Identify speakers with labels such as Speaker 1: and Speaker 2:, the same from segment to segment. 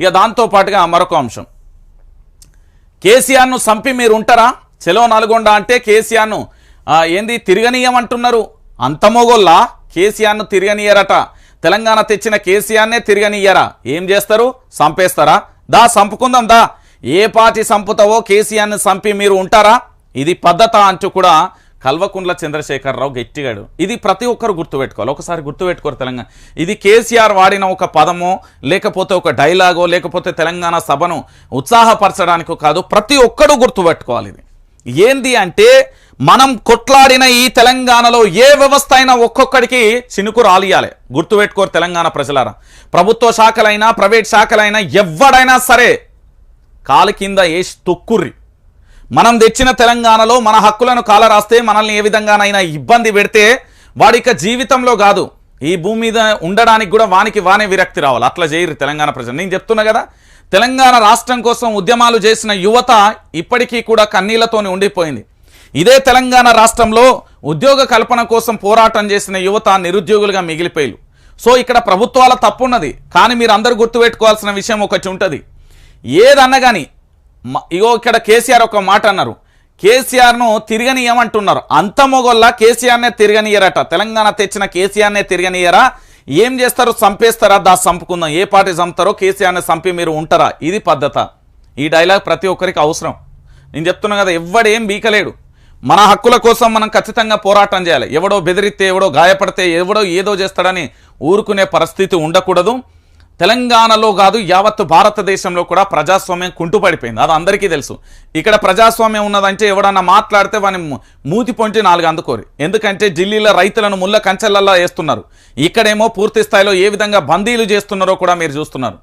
Speaker 1: ఇక దాంతో పాటుగా మరొక అంశం. కేసీఆర్ను సంపి మీరు ఉంటారా చెలో నల్గొండ అంటే కేసీఆర్ను ఏంది తిరగనీయమంటున్నారు. అంతమోగొల్లా కేసీఆర్ను తిరగనీయరట. తెలంగాణ తెచ్చిన కేసీఆర్నే తిరగనీయరా? ఏం చేస్తారు? సంపేస్తారా దా సంపుకుందాం దా. ఏ పార్టీ సంపుతావో కేసీఆర్ని సంపి మీరు ఉంటారా? ఇది పద్ధత అంటూ కూడా కల్వకుండ్ల చంద్రశేఖరరావు గట్టిగాడు. ఇది ప్రతి ఒక్కరు గుర్తుపెట్టుకోవాలి. ఒకసారి గుర్తుపెట్టుకోరు తెలంగాణ. ఇది కేసీఆర్ వాడిన ఒక పదమో లేకపోతే ఒక డైలాగో లేకపోతే తెలంగాణ సభను ఉత్సాహపరచడానికో కాదు ప్రతి ఒక్కడు గుర్తుపెట్టుకోవాలి ఇది. ఏంది అంటే మనం కొట్లాడిన ఈ తెలంగాణలో ఏ వ్యవస్థ అయినా ఒక్కొక్కడికి చినుకు రాలియాలి. గుర్తుపెట్టుకోరు తెలంగాణ ప్రజలారా. ప్రభుత్వ శాఖలైనా ప్రైవేట్ శాఖలైనా ఎవడైనా సరే కాలు కింద వేసి తొక్కుర్రి. మనం తెచ్చిన తెలంగాణలో మన హక్కులను కాలరాస్తే మనల్ని ఏ విధంగానైనా ఇబ్బంది పెడితే వాడిక జీవితంలో కాదు. ఈ భూమి మీద ఉండడానికి కూడా వానికి వానే విరక్తి రావాలి. అట్లా చేయరు తెలంగాణ ప్రజలు. నేను చెప్తున్నా కదా తెలంగాణ రాష్ట్రం కోసం ఉద్యమాలు చేసిన యువత ఇప్పటికీ కూడా కన్నీళ్ళతోనే ఉండిపోయింది. ఇదే తెలంగాణ రాష్ట్రంలో ఉద్యోగ కల్పన కోసం పోరాటం చేసిన యువత నిరుద్యోగులుగా మిగిలిపోయారు సో ఇక్కడ ప్రభుత్వాల తప్పున్నది. కానీ మీరు అందరూ గుర్తుపెట్టుకోవాల్సిన విషయం ఒకటి ఉంటుంది. ఏదన్నా కానీ ఇగో ఇక్కడ కేసీఆర్ ఒక మాట అన్నారు. కేసీఆర్ను తిరగనీయమంటున్నారు. అంత మొగోళ్ళ కేసీఆర్నే తిరగనీయరట. తెలంగాణ తెచ్చిన కేసీఆర్నే తిరగనీయరా? ఏం చేస్తారు చంపేస్తారా? దా చంపుకుందాం. ఏ పార్టీ చంపుతారో కేసీఆర్ని చంపి మీరు ఉంటారా? ఇది పద్ధత. ఈ డైలాగ్ ప్రతి ఒక్కరికి అవసరం. నేను చెప్తున్నా కదా ఎవడేం బీకలేడు. మన హక్కుల కోసం మనం ఖచ్చితంగా పోరాటం చేయాలి. ఎవడో బెదిరిస్తే ఎవడో గాయపడితే ఎవడో ఏదో చేస్తాడని ఊరుకునే పరిస్థితి ఉండకూడదు. తెలంగాణలో కాదు యావత్ భారతదేశంలో కూడా ప్రజాస్వామ్యం కుంటుపడిపోయింది. అది అందరికీ తెలుసు. ఇక్కడ ప్రజాస్వామ్యం ఉన్నదంటే ఎవడన్నా మాట్లాడితే వాని మూతి పొంచి నాలుగు అందుకోరు. ఎందుకంటే ఢిల్లీలో రైతులను ముళ్ళ కంచెలల్లా వేస్తున్నారు. ఇక్కడేమో పూర్తి స్థాయిలో ఏ విధంగా బందీలు చేస్తున్నారో కూడా మీరు చూస్తున్నారు.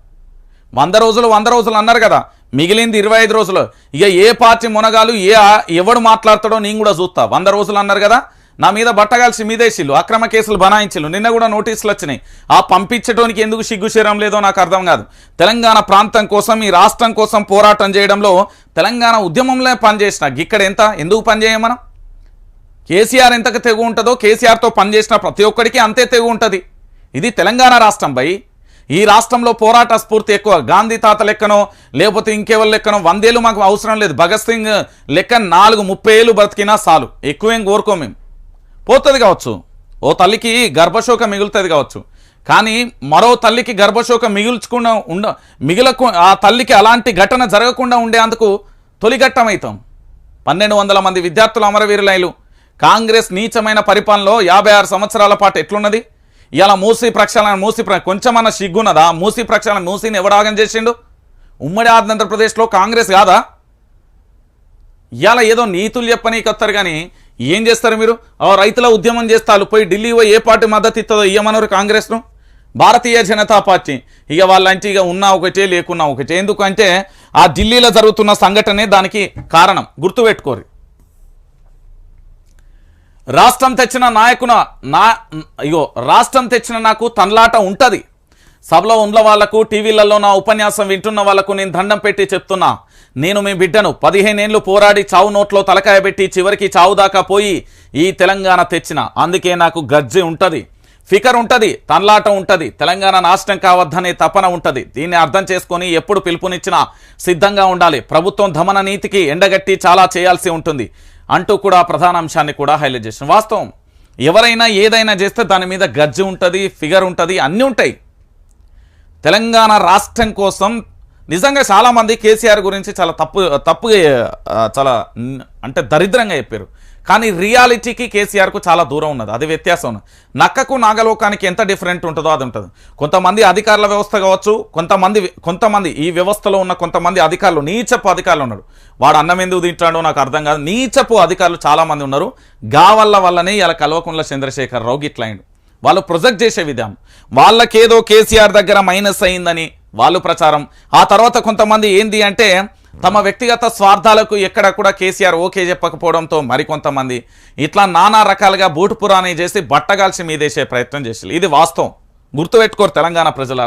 Speaker 1: వంద రోజులు వంద రోజులు అన్నారు కదా. మిగిలింది ఇరవై ఐదు రోజులు. ఇక ఏ పార్టీ మునగాలు ఏ ఎవడు మాట్లాడతాడో నేను కూడా చూస్తా. వంద రోజులు అన్నారు కదా. నా మీద బట్టగాల్సి మీదేసిల్లు అక్రమ కేసులు బనాయించిల్లు. నిన్న కూడా నోటీసులు వచ్చినాయి. ఆ పంపించడానికి ఎందుకు సిగ్గుశరం లేదో నాకు అర్థం కాదు. తెలంగాణ ప్రాంతం కోసం ఈ రాష్ట్రం కోసం పోరాటం చేయడంలో తెలంగాణ ఉద్యమంలో పనిచేసిన ఇక్కడ ఎంత? ఎందుకు పనిచేయం మనం? కేసీఆర్ ఎంతకు తెగు ఉంటుందో కేసీఆర్తో పనిచేసిన ప్రతి ఒక్కడికి అంతే తెగు ఉంటుంది. ఇది తెలంగాణ రాష్ట్రం బై. ఈ రాష్ట్రంలో పోరాట స్ఫూర్తి ఎక్కువ. గాంధీ తాత లెక్కనో లేకపోతే ఇంకెవరి లెక్కనో వందేళ్ళు మాకు అవసరం లేదు. భగత్ సింగ్ లెక్క నాలుగు ముప్పై ఏళ్ళు బ్రతికినా చాలు. ఎక్కువేం కోరుకో మేము. పోతుంది కావచ్చు. ఓ తల్లికి గర్భశోక మిగులుతుంది కావచ్చు. కానీ మరో తల్లికి గర్భశోక మిగుల్చకుండా ఉండ మిగిలకు ఆ తల్లికి అలాంటి ఘటన జరగకుండా ఉండేందుకు తొలిఘట్టమవుతాం పన్నెండు వందల మంది విద్యార్థులు అమరవీరులైలు. కాంగ్రెస్ నీచమైన పరిపాలనలో యాభై ఆరు సంవత్సరాల పాటు ఎట్లున్నది? ఇలా మూసి ప్రక్షాళన మూసి కొంచెమన్నా సిగ్గున్నదా? మూసి ప్రక్షాళన మూసిని ఎవడాగం చేసిండు? ఉమ్మడి ఆంధ్రప్రదేశ్లో కాంగ్రెస్ కాదా? ఇలా ఏదో నీతులు చెప్పనీకి వస్తారు కానీ ఏం చేస్తారు మీరు? ఆ రైతుల ఉద్యమం చేస్తారు పోయి ఢిల్లీ ఏ పార్టీ మద్దతు ఇస్తుందో ఇయ్యమన్నారు కాంగ్రెస్ను? భారతీయ జనతా పార్టీ. ఇక వాళ్ళంటే ఇక ఉన్నా ఒకటే లేకున్నా ఒకటే. ఎందుకంటే ఆ ఢిల్లీలో జరుగుతున్న సంఘటనే దానికి కారణం. గుర్తుపెట్టుకోరు. రాష్ట్రం తెచ్చిన నాయకున నా ఇగో రాష్ట్రం తెచ్చిన నాకు తన్లాట ఉంటుంది. సభలో ఉన్న వాళ్ళకు టీవీలలో నా ఉపన్యాసం వింటున్న వాళ్ళకు నేను దండం పెట్టి చెప్తున్నా. నేను మీ బిడ్డను పదిహేనేళ్ళు పోరాడి చావు నోట్లో తలకాయ పెట్టి చివరికి చావు దాకా పోయి ఈ తెలంగాణ తెచ్చిన. అందుకే నాకు గజ్జి ఉంటుంది. ఫికర్ ఉంటుంది తన్లాట ఉంటుంది. తెలంగాణ నాశనం కావద్దనే తపన ఉంటుంది. దీన్ని అర్థం చేసుకొని ఎప్పుడు పిలుపునిచ్చినా సిద్ధంగా ఉండాలి. ప్రభుత్వం దమన నీతికి ఎండగట్టి చాలా చేయాల్సి ఉంటుంది. అంటూ కూడా ప్రధాన అంశాన్ని కూడా హైలైట్ చేసిన వాస్తవం. ఎవరైనా ఏదైనా చేస్తే దాని మీద గజ్జి ఉంటుంది ఫిగర్ ఉంటుంది అన్నీ ఉంటాయి. తెలంగాణ రాష్ట్రం కోసం నిజంగా చాలామంది కేసీఆర్ గురించి చాలా తప్పు తప్పుగా చాలా అంటే దరిద్రంగా చెప్పారు. కానీ రియాలిటీకి కేసీఆర్కు చాలా దూరం ఉన్నది. అది వ్యత్యాసం ఉన్నది. నక్కకు నాగలోకానికి ఎంత డిఫరెంట్ ఉంటుందో అది ఉంటుంది. కొంతమంది అధికారుల వ్యవస్థ కావచ్చు కొంతమంది కొంతమంది ఈ వ్యవస్థలో ఉన్న కొంతమంది అధికారులు నీచపు అధికారులు ఉన్నారు. వాడు అన్నం ఎందుకు తింటాడో నాకు అర్థం కాదు. నీచపు అధికారులు చాలామంది ఉన్నారు. గావల్ల వల్లనే ఇలా కల్వకుంట్ల చంద్రశేఖరరావు రావు వాళ్ళు ప్రొజెక్ట్ చేసే విధానం. వాళ్ళకేదో కేసీఆర్ దగ్గర మైనస్ అయిందని వాళ్ళు ప్రచారం. ఆ తర్వాత కొంతమంది ఏంది అంటే తమ వ్యక్తిగత స్వార్థాలకు ఎక్కడ కూడా కేసీఆర్ ఓకే చెప్పకపోవడంతో మరికొంతమంది ఇట్లా నానా రకాలుగా బూటు పురాణి చేసి బట్టగాల్చి మీదేసే ప్రయత్నం చేసి ఇది వాస్తవం. గుర్తుపెట్టుకోరు తెలంగాణ ప్రజలారా.